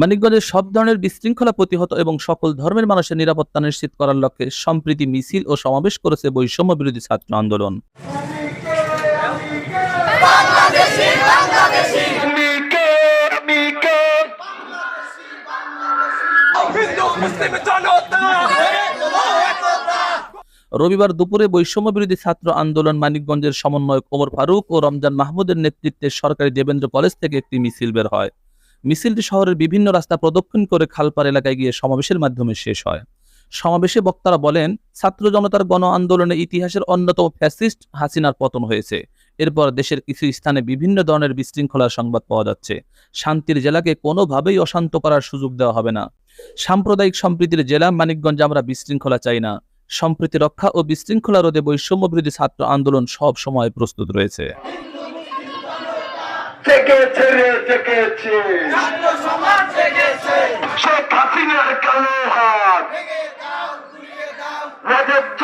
মানিকগঞ্জে সব ধরনের বিশৃঙ্খলা প্রতিহত এবং সকল ধর্মের মানুষের নিরাপত্তা নিশ্চিত করার লক্ষ্যে সম্প্রীতি মিছিল ও সমাবেশ করেছে বৈষম্য বিরোধী ছাত্র আন্দোলন। রবিবার দুপুরে বৈষম্য বিরোধী ছাত্র আন্দোলন মানিকগঞ্জের সমন্বয়ক ওমর ফারুক ও রমজান মাহমুদের নেতৃত্বে সরকারি দেবেন্দ্র কলেজ থেকে একটি মিছিল বের হয়। মিছিলটি শহরের বিভিন্ন রাস্তা প্রদক্ষিণ করে খালপার এলাকায় গিয়ে সমাবেশের মাধ্যমে শেষ হয়। সমাবেশে বক্তারা বলেন, ছাত্র জনতার গণ আন্দোলনে ইতিহাসের অন্যতম ফ্যাসিস্ট হাসিনার পতন হয়েছে। এরপর দেশের কিছু স্থানে বিভিন্ন ধরনের বিশৃঙ্খলার সংবাদ পাওয়া যাচ্ছে। শান্তির জেলাকে কোনোভাবেই অশান্ত করার সুযোগ দেওয়া হবে না। সাম্প্রদায়িক সম্প্রীতির জেলা মানিকগঞ্জে আমরা বিশৃঙ্খলা চাই না। সম্প্রীতি রক্ষা ও বিশৃঙ্খলা রোধে বৈষম্য বিরোধী ছাত্র আন্দোলন সব সময় প্রস্তুত রয়েছে। থেকেছে রে জেগেছে। শেখ হাসিনার কালো হাত। রাজত্ব